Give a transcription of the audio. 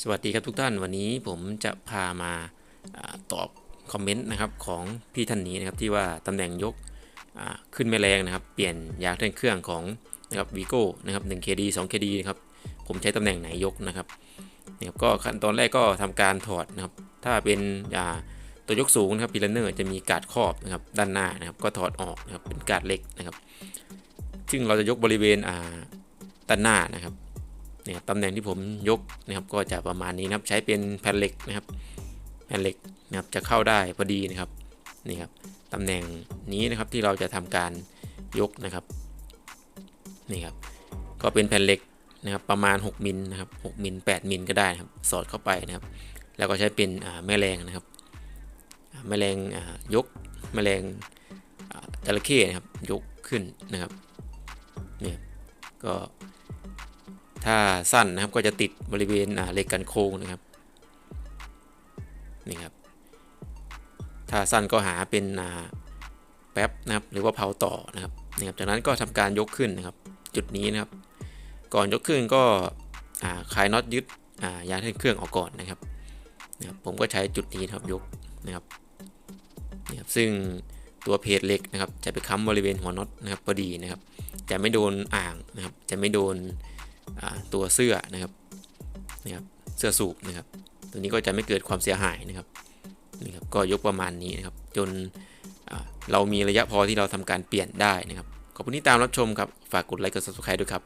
สวัสดีครับทุกท่านวันนี้ผมจะพามาอตอบคอมเมนต์นะครับของพี่ท่านนี้นะครับที่ว่าตำแหน่งยกขึ้นไม่แรงนะครับ เปลี่ยนยางเทิร์นเครื่องของนะครับวีโก้นะครับ 1KD 2KD นะครับผมใช้ตำแหน่งไหนยกนะครับนะครับก็ขั้นตอนแรกก็ทำการถอดนะครับ ถ้าเป็นตัวยกสูงนะครับพีลันเนอร์จะมีกาดครอบนะครับด้านหน้านะครับ ก็ถอดออกนะครับเป็นกาดเล็กนะครับ ซึ่งเราจะยกบริเวณด้านหน้านะครับ เนี่ยตำแหน่งที่ผมยกนะครับก็จะประมาณนี้นะครับใช้เป็นแผ่นเหล็กนะครับแผ่นเหล็กนะครับจะเข้าได้พอดีนะครับนี่ครับตำแหน่งนี้นะครับที่เราจะทำการยกนะครับนี่ครับก็เป็นแผ่นเหล็กนะครับประมาณ 6มิลนะครับ6มิล8มิลก็ได้นะครับสอดเข้าไปนะครับ แล้วก็ใช้เป็นแม่แรงนะครับ แม่แรงยกแม่แรงจระเข้นะครับยกขึ้นนะครับเนี่ยก็ ถ้าสั้นนะครับก็จะติดบริเวณเหล็กกันโค้งนะครับนี่ครับ ถ้าสั้นก็หาเป็นแป๊บนะครับหรือว่าเผาต่อนะครับนี่ครับจากนั้นก็ทำการยกขึ้นนะครับ จุดนี้นะครับ ก่อนยกขึ้นก็คลายน็อตยึดยางเท่นเครื่องออกก่อนนะครับนะครับ ผมก็ใช้จุดนี้นครับยกนะครับนี่ครับซึ่งตัวเพจเหล็กนะครับ จะไปค้ำบริเวณหัวน็อตนะครับพอดีนะครับ จะไม่โดนอ่างนะครับ จะไม่โดน ตัวเสื้อนะครับนะครับเสื้อสูบนะครับ ตัวนี้ก็จะไม่เกิดความเสียหายนะครับนี่ครับก็ยกประมาณนี้นะครับจนเรามีระยะพอที่เราทำการเปลี่ยนได้นะครับขอบคุณที่ตามรับชมครับฝากกดไลค์กด subscribe ด้วยครับ